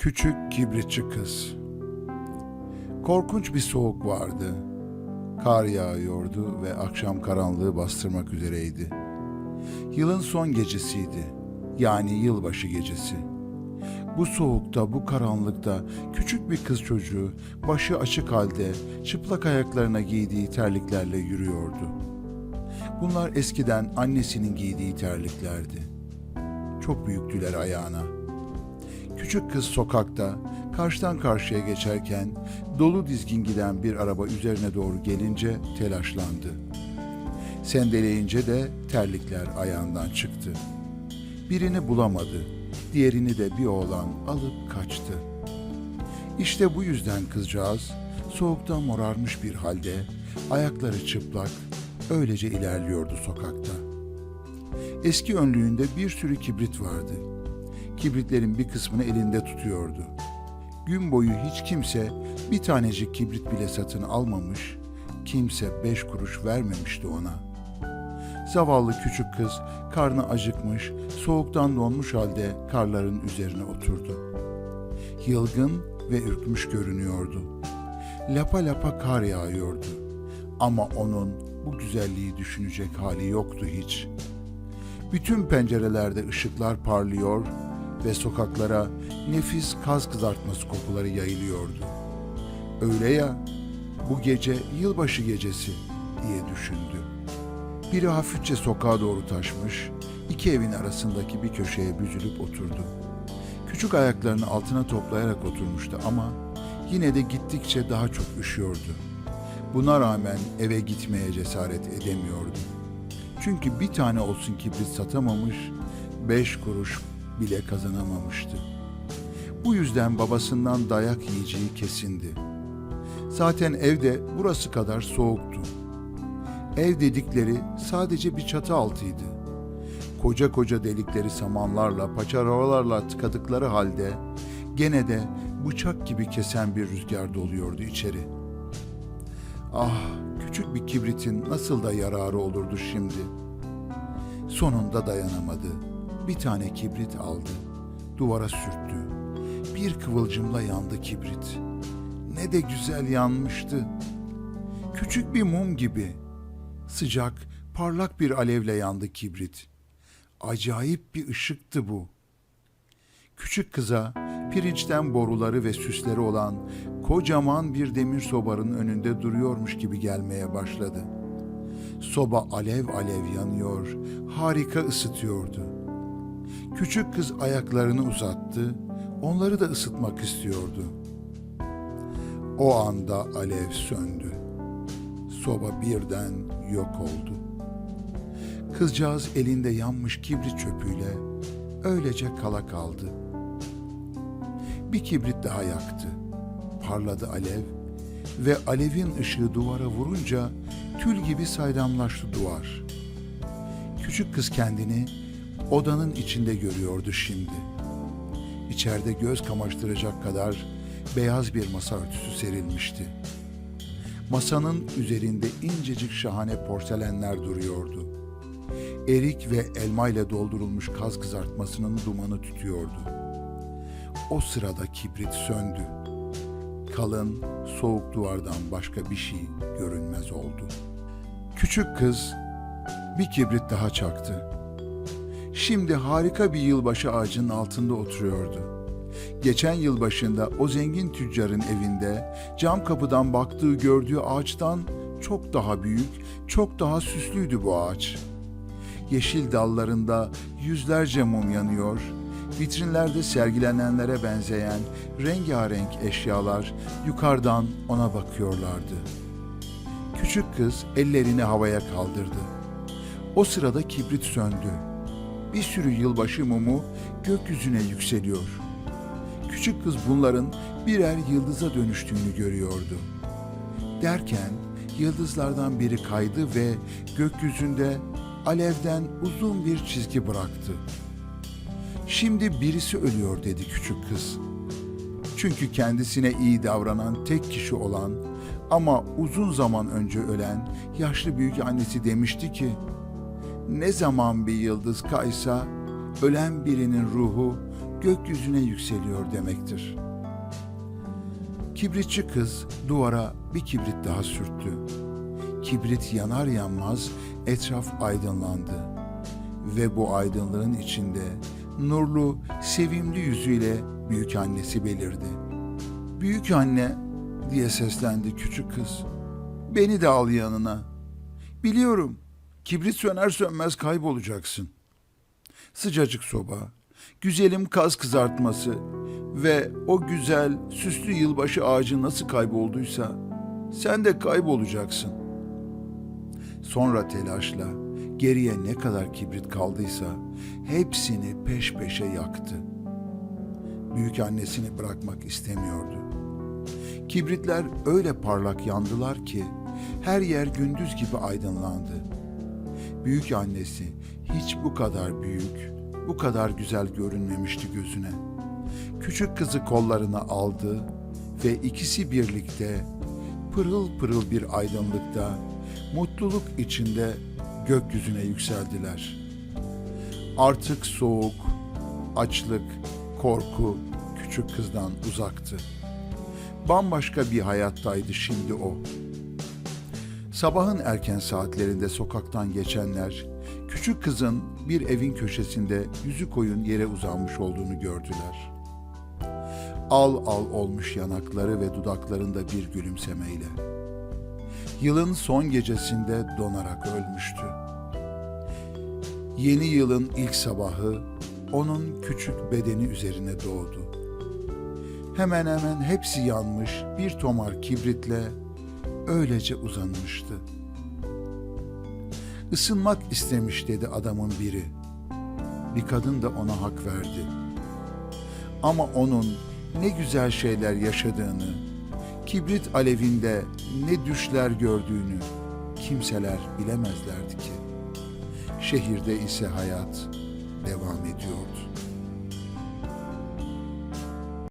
Küçük kibritçi kız. Korkunç bir soğuk vardı. Kar yağıyordu ve akşam karanlığı bastırmak üzereydi. Yılın son gecesiydi. Yani yılbaşı gecesi. Bu soğukta, bu karanlıkta küçük bir kız çocuğu başı açık halde çıplak ayaklarına giydiği terliklerle yürüyordu. Bunlar eskiden annesinin giydiği terliklerdi. Çok büyüktüler ayağına. Küçük kız sokakta karşıdan karşıya geçerken dolu dizgin giden bir araba üzerine doğru gelince telaşlandı. Sendeleyince de terlikler ayağından çıktı. Birini bulamadı, diğerini de bir oğlan alıp kaçtı. İşte bu yüzden kızcağız soğuktan morarmış bir halde ayakları çıplak öylece ilerliyordu sokakta. Eski önlüğünde bir sürü kibrit vardı. Kibritlerin bir kısmını elinde tutuyordu. Gün boyu hiç kimse bir tanecik kibrit bile satın almamış, kimse beş kuruş vermemişti ona. Zavallı küçük kız karnı acıkmış, soğuktan donmuş halde karların üzerine oturdu. Yılgın ve ürkmüş görünüyordu. Lapa lapa kar yağıyordu. Ama onun bu güzelliği düşünecek hali yoktu hiç. Bütün pencerelerde ışıklar parlıyor ve sokaklara nefis kaz kızartması kokuları yayılıyordu. Öyle ya, bu gece yılbaşı gecesi diye düşündü. Biri hafifçe sokağa doğru taşmış, iki evin arasındaki bir köşeye büzülüp oturdu. Küçük ayaklarını altına toplayarak oturmuştu ama yine de gittikçe daha çok üşüyordu. Buna rağmen eve gitmeye cesaret edemiyordu. Çünkü bir tane olsun kibrit satamamış, beş kuruş bile kazanamamıştı. Bu yüzden babasından dayak yiyeceği kesindi. Zaten evde burası kadar soğuktu. Ev dedikleri sadece bir çatı altıydı. Koca koca delikleri samanlarla, paçavralarla tıkadıkları halde gene de bıçak gibi kesen bir rüzgar doluyordu içeri. Ah, küçük bir kibritin nasıl da yararı olurdu şimdi. Sonunda dayanamadı. Bir tane kibrit aldı. Duvara sürttü. Bir kıvılcımla yandı kibrit. Ne de güzel yanmıştı. Küçük bir mum gibi. Sıcak, parlak bir alevle yandı kibrit. Acayip bir ışıktı bu. Küçük kıza pirinçten boruları ve süsleri olan kocaman bir demir sobanın önünde duruyormuş gibi gelmeye başladı. Soba alev alev yanıyor, harika ısıtıyordu. Küçük kız ayaklarını uzattı, onları da ısıtmak istiyordu. O anda alev söndü. Soba birden yok oldu. Kızcağız elinde yanmış kibrit çöpüyle öylece kala kaldı. Bir kibrit daha yaktı. Parladı alev ve alevin ışığı duvara vurunca tül gibi saydamlaştı duvar. Küçük kız kendini odanın içinde görüyordu şimdi. İçeride göz kamaştıracak kadar beyaz bir masa örtüsü serilmişti. Masanın üzerinde incecik şahane porselenler duruyordu. Erik ve elma ile doldurulmuş kaz kızartmasının dumanı tütüyordu. O sırada kibrit söndü. Kalın, soğuk duvardan başka bir şey görünmez oldu. Küçük kız bir kibrit daha çaktı. Şimdi harika bir yılbaşı ağacının altında oturuyordu. Geçen yıl başında o zengin tüccarın evinde cam kapıdan baktığı gördüğü ağaçtan çok daha büyük, çok daha süslüydü bu ağaç. Yeşil dallarında yüzlerce mum yanıyor, vitrinlerde sergilenenlere benzeyen rengarenk eşyalar yukarıdan ona bakıyorlardı. Küçük kız ellerini havaya kaldırdı. O sırada kibrit söndü. Bir sürü yılbaşı mumu gökyüzüne yükseliyor. Küçük kız bunların birer yıldıza dönüştüğünü görüyordu. Derken yıldızlardan biri kaydı ve gökyüzünde alevden uzun bir çizgi bıraktı. Şimdi birisi ölüyor dedi küçük kız. Çünkü kendisine iyi davranan tek kişi olan ama uzun zaman önce ölen yaşlı büyük annesi demişti ki ne zaman bir yıldız kaysa ölen birinin ruhu gökyüzüne yükseliyor demektir. Kibritçi kız duvara bir kibrit daha sürttü. Kibrit yanar yanmaz etraf aydınlandı ve bu aydınlığın içinde nurlu, sevimli yüzüyle büyük annesi belirdi. Büyük anne diye seslendi küçük kız. Beni de al yanına. Biliyorum. Kibrit söner sönmez kaybolacaksın. Sıcacık soba, güzelim kaz kızartması ve o güzel süslü yılbaşı ağacı nasıl kaybolduysa sen de kaybolacaksın. Sonra telaşla geriye ne kadar kibrit kaldıysa hepsini peş peşe yaktı. Büyük annesini bırakmak istemiyordu. Kibritler öyle parlak yandılar ki her yer gündüz gibi aydınlandı. Büyük annesi hiç bu kadar büyük, bu kadar güzel görünmemişti gözüne. Küçük kızı kollarına aldı ve ikisi birlikte pırıl pırıl bir aydınlıkta, mutluluk içinde gökyüzüne yükseldiler. Artık soğuk, açlık, korku küçük kızdan uzaktı. Bambaşka bir hayattaydı şimdi o. Sabahın erken saatlerinde sokaktan geçenler küçük kızın bir evin köşesinde yüzü koyun yere uzanmış olduğunu gördüler. Al al olmuş yanakları ve dudaklarında bir gülümsemeyle. Yılın son gecesinde donarak ölmüştü. Yeni yılın ilk sabahı onun küçük bedeni üzerine doğdu. Hemen hemen hepsi yanmış bir tomar kibritle öylece uzanmıştı. Isınmak istemiş dedi adamın biri. Bir kadın da ona hak verdi. Ama onun ne güzel şeyler yaşadığını, kibrit alevinde ne düşler gördüğünü kimseler bilemezlerdi ki. Şehirde ise hayat devam ediyordu.